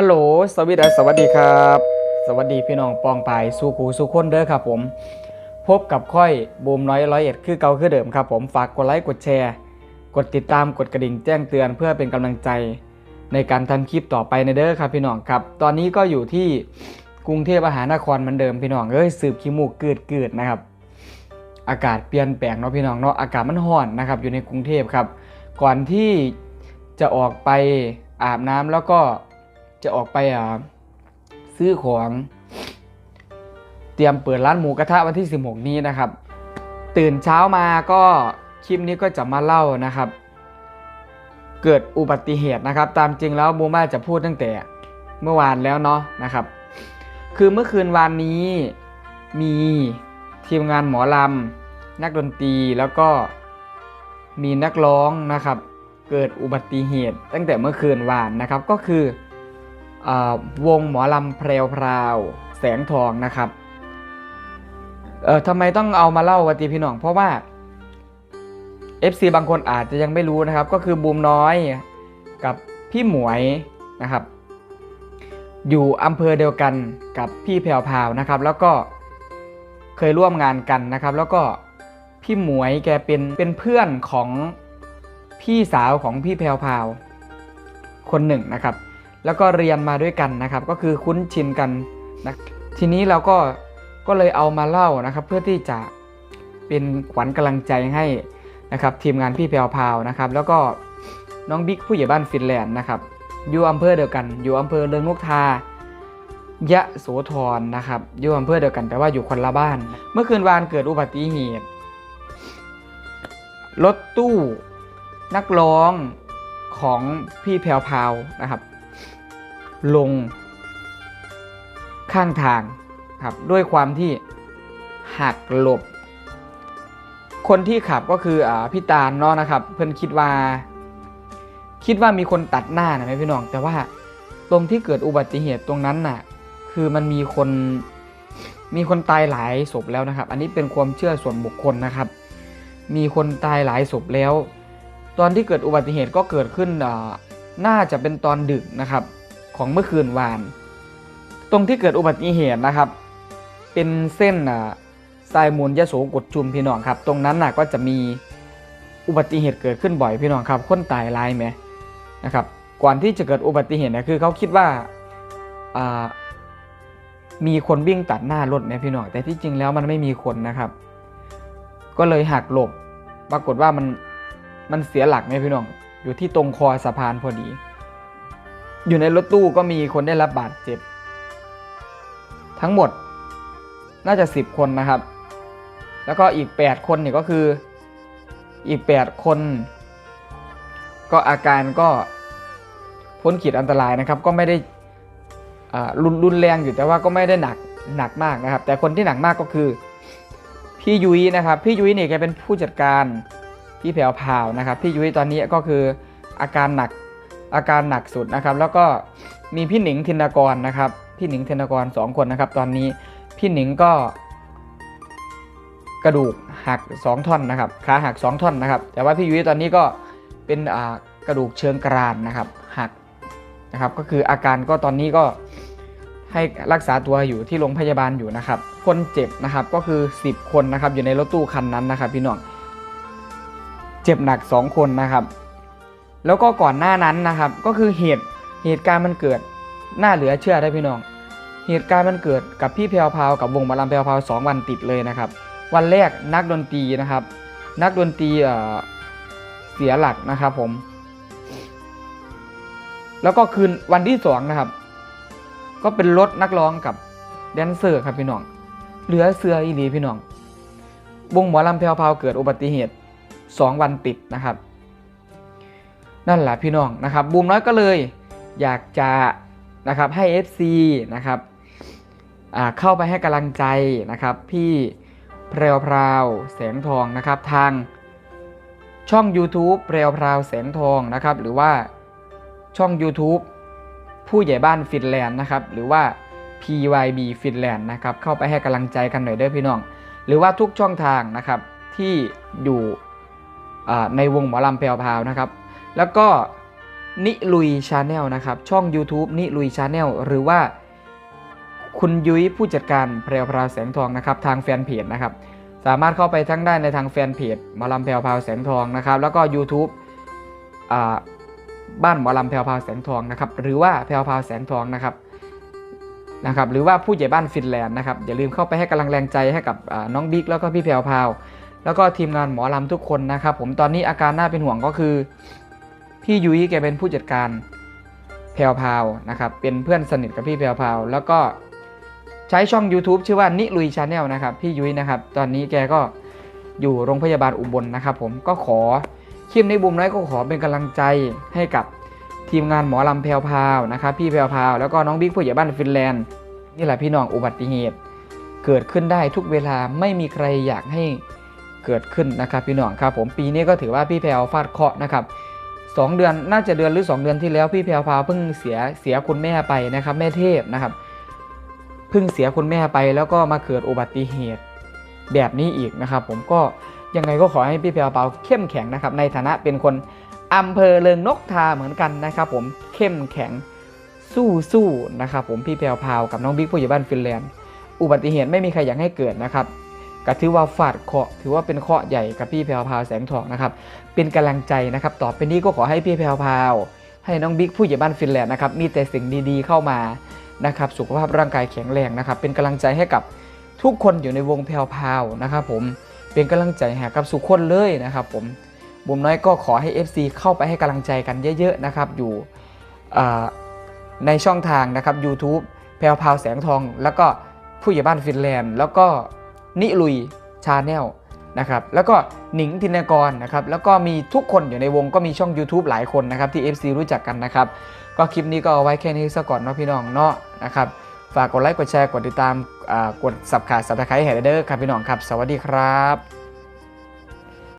ฮัลโหล สวัสดีสวัสดีครับ สวัสดีพี่น้องปองปายสู่คูสู่คนเด้อครับผม พบกับค่อยบูมน้อยร้อยเอ็ดคือเก่าคือเดิมครับผมฝากกดไลค์กดแชร์ กดติดตามกดกระดิ่งแจ้งเตือนเพื่อเป็นกำลังใจ ในการทำคลิปต่อไปในเด้อครับพี่น้องครับ ตอนนี้ก็อยู่ที่กรุงเทพมหานครเหมือนเดิมพี่น้องเอ้ยสืบขี้มูกเกิดเกิดนะครับ อากาศเปลี่ยนแปลงเนาะพี่น้องเนาะอากาศมันร้อนนะครับอยู่ในกรุงเทพครับ ก่อนที่จะออกไปอาบน้ำแล้วก็ จะออกไปอ่าซื้อของเตรียมเปิดร้านหมูกระทะวันที่ 16 นี้นะครับ ตื่นเช้ามาก็คลิปนี้ก็จะมาเล่านะครับ เกิดอุบัติเหตุนะครับ ตามจริงแล้วบูมาจะพูดตั้งแต่เมื่อวานแล้วเนาะนะครับ คือเมื่อคืนวานนี้มีทีมงานหมอลำนักดนตรีแล้วก็มีนักร้องนะครับ เกิดอุบัติเหตุตั้งแต่เมื่อคืนวานนะครับก็คือ วงหมอลำเพรวพราวแสงทองนะครับเออทำไมต้องเอามาเล่าวะตีพี่น้อง เพราะว่า FC บางคนอาจจะยังไม่รู้นะครับ ก็คือบูมน้อยกับพี่หมวยนะครับ อยู่อำเภอเดียวกันกับพี่แพรวพราวนะครับ แล้วก็เคยร่วมงานกันนะครับ แล้วก็พี่หมวยแกเป็นเป็นเพื่อนของพี่สาวของพี่แพรวพราว คนหนึ่งนะครับ แล้วก็เรียนมาด้วยกันนะครับ ก็คือคุ้นชินกันนะทีนี้เราก็ก็เลยเอามาเล่านะครับ เพื่อที่จะเป็นขวัญกำลังใจให้นะครับ ทีมงานพี่แพรวพาวนะครับ แล้วก็น้องบิ๊กผู้ใหญ่บ้านฟินแลนด์นะครับอยู่อำเภอเดียวกัน อยู่อำเภอเริงนกทายะโสธรนะครับอยู่อำเภอเดียวกันแต่ว่าอยู่คนละบ้าน เมื่อคืนวานเกิดอุบัติเหตุรถตู้นักร้องของพี่แพรวพาวนะครับ ลงข้างทางครับด้วยความที่หักหลบ คนที่ขับก็คืออพี่ตาลเนาะนะครับ เพื่อนคิดว่า คิดว่ามีคนตัดหน้านะไหมพี่น้อง แต่ว่าตรงที่เกิดอุบัติเหตุตรงนั้นน่ะ คือมันมีคนมีคนตายหลายศพแล้วนะครับ อันนี้เป็นความเชื่อส่วนบุคคลนะครับ มีคนตายหลายศพแล้ว ตอนที่เกิดอุบัติเหตุก็เกิดขึ้นน่าจะเป็นตอนดึกนะครับ ของเมื่อคืนวาน ตรงที่เกิดอุบัติเหตุนะครับ เป็นเส้นอ่าทรายมูลยโสกดชุมพี่น้องครับ ตรงนั้นน่ะก็จะมีอุบัติเหตุเกิดขึ้นบ่อยพี่น้องครับคนตายลายไหมนะครับ ก่อนที่จะเกิดอุบัติเหตุเนี่ยคือเขาคิดว่าอ่ามีคนวิ่งตัดหน้ารถเนี่พี่น้องแต่ที่จริงแล้วมันไม่มีคนนะครับ ก็เลยหักหลบ ปรากฏว่ามันมันเสียหลักเนี่ยพี่น้องอยู่ที่ตรงคอสะพานพอดี อยู่ในรถตู้ก็มีคนได้รับบาดเจ็บ ทั้งหมดน่าจะ 10 คนนะครับ แล้วก็อีก 8 คนเนี่ยก็คืออีก 8 คน ก็อาการก็พ้นขีดอันตรายนะครับ ก็ไม่ได้อ่ารุนรุนแรงอยู่แต่ว่าก็ไม่ได้หนักหนักมากนะครับ แต่คนที่หนักมากก็คือพี่ยุ้ยนะครับ พี่ยุ้ยเนี่ยแกเป็นผู้จัดการพี่แผวพาวนะครับ พี่ยุ้ยตอนนี้ก็คืออาการหนัก อาการหนักสุดนะครับ แล้วก็มีพี่หนิงธินกรนะครับ พี่หนิงธินกรสองคนนะครับ ตอนนี้พี่หนิงก็ กระดูกหัก 2 ท่อนนะครับขาหัก 2 ท่อนนะครับ แต่ว่าพี่ยุ้ยตอนนี้ก็เป็นกระดูกเชิงกรานนะครับหักนะครับ ก็คืออาการก็ตอนนี้ก็ให้รักษาตัวอยู่ที่โรงพยาบาลอยู่นะครับ คนเจ็บนะครับก็คือ 10 คนนะครับ อยู่ในรถตู้คันนั้นนะครับ พี่น้อง เจ็บหนัก 2 คนนะครับ แล้วก็ก่อนหน้านั้นนะครับ ก็คือเหตุเหตุการณ์มันเกิดน่าเหลือเชื่อได้พี่น้อง เหตุการณ์มันเกิดกับพี่แพรวพาวกับวงหมอลำแพรวพาวสองวันติดเลยนะครับ วันแรกนักดนตรีนะครับ นักดนตรีเสียหลักนะครับผม แล้วก็คืนวันที่สองนะครับ ก็เป็นรถนักร้องกับแดนเซอร์ครับพี่น้อง เหลือเสืออีหลีพี่น้องวงหมอลำแพรวพาวเกิดอุบัติเหตุสองวันติดนะครับ นั่นแหละพี่น้องนะครับบูมน้อยก็เลยอยากจะนะครับให้ FC นะครับเข้าไปให้กำลังใจนะครับ พี่แพรวพราวแสงทองนะครับทางช่อง YouTube แพรวพราวแสงทองนะครับ หรือว่าช่อง YouTube ผู้ใหญ่บ้านฟินแลนด์นะครับ หรือว่า PYB ฟินแลนด์นะครับ เข้าไปให้กำลังใจกันหน่อยเด้อพี่น้อง หรือว่าทุกช่องทางนะครับที่อยู่ในวงหมอลำแพรวพราวนะครับ แล้วก็นิลุยชาแนลนะครับ ช่อง YouTube นิลุยชาแนลหรือว่าคุณยุ้ยผู้จัดการแพรวพราวแสงทองนะครับ ทางแฟนเพจนะครับ สามารถเข้าไปทั้งได้ในทางแฟนเพจหมอลำแพรวพราวแสงทองนะครับ แล้วก็ YouTube อ่าบ้านหมอลำแพรวพราวแสงทองนะครับ หรือว่าแพรวพราวแสงทองนะครับนะครับ หรือว่าผู้ใหญ่บ้านฟินแลนด์นะครับอย่าลืมเข้าไปให้กำลังแรงใจให้กับน้องบิ๊กแล้วก็พี่แพรวพราวแล้วก็ทีมงานหมอลำทุกคนนะครับ ผมตอนนี้อาการน่าเป็นห่วงก็คือ พี่ยุ้ยแกเป็นผู้จัดการแพรวพาวนะครับเป็นเพื่อนสนิทกับพี่แพรวพาวแล้วก็ใช้ช่อง YouTube ชื่อว่านิลุยชาแนลนะครับพี่ยุ้ยนะครับตอนนี้แกก็อยู่โรงพยาบาลอุบลนะครับ ผมก็ขอคลิปในบุมน้อยก็ขอเป็นกำลังใจให้กับทีมงานหมอลำแพรวพาวนะครับพี่แพรวพาวแล้วก็น้องบิ๊กผู้ใหญ่บ้านฟินแลนด์นี่แหละพี่น้องอุบัติเหตุ เกิดขึ้นได้ทุกเวลาไม่มีใครอยากให้เกิดขึ้นนะครับพี่น้องครับผมปีนี้ก็ถือว่าพี่แพรวฟาดเคาะนะครับ สองเดือนน่าจะเดือนหรือ 2 เดือนที่แล้วพี่แพรวพาเพิ่งเสียเสียคุณแม่ไปนะครับ แม่เทพนะครับเพิ่งเสียคุณแม่ไปแล้วก็มาเกิดอุบัติเหตุแบบนี้อีกนะครับ ผมก็ยังไงก็ขอให้พี่แพรวพาเข้มแข็งนะครับ ในฐานะเป็นคนอำเภอเริงนกทาเหมือนกันนะครับ ผมเข้มแข็งสู้สู้นะครับ ผมพี่แพรวพาวกับน้องบิ๊กผู้ใหญ่บ้านฟินแลนด์อุบัติเหตุไม่มีใครอยากให้เกิดนะครับ ก็ถือว่าฟาดเคาะถือว่าเป็นเคาะใหญ่กับพี่แพรวพาวแสงทองนะครับเป็นกำลังใจนะครับต่อไปนี้ก็ขอให้พี่แพรวพาวให้น้องบิ๊กผู้ใหญ่บ้านฟินแลนด์นะครับมีแต่สิ่งดีๆเข้ามานะครับสุขภาพร่างกายแข็งแรงนะครับเป็นกำลังใจให้กับทุกคนอยู่ในวงแพรวพาวนะครับผมเป็นกำลังใจให้กับสุขคนเลยนะครับผมบุมน้อยก็ขอให้ FC เข้าไปให้กำลังใจกันเยอะๆนะครับอยู่ในช่องทางนะครับ YouTube แพรวพาวแสงทอง แล้วก็ผู้ใหญ่บ้านฟินแลนด์ แล้วก็ นิลุยชาแนลนะครับแล้วก็หนิงธินกรนะครับแล้วก็มีทุกคนอยู่ในวงก็มีช่อง YouTube หลายคนนะครับที่ FC รู้จักกันนะครับก็คลิปนี้ก็เอาไว้แค่นี้ซะก่อนเนาะพี่น้องเนาะนะครับฝากกดไลค์กดแชร์กดติดตามอ่ากดสับขาสับตะไคร้แห่เดอร์ครับพี่น้องครับ สวัสดีครับ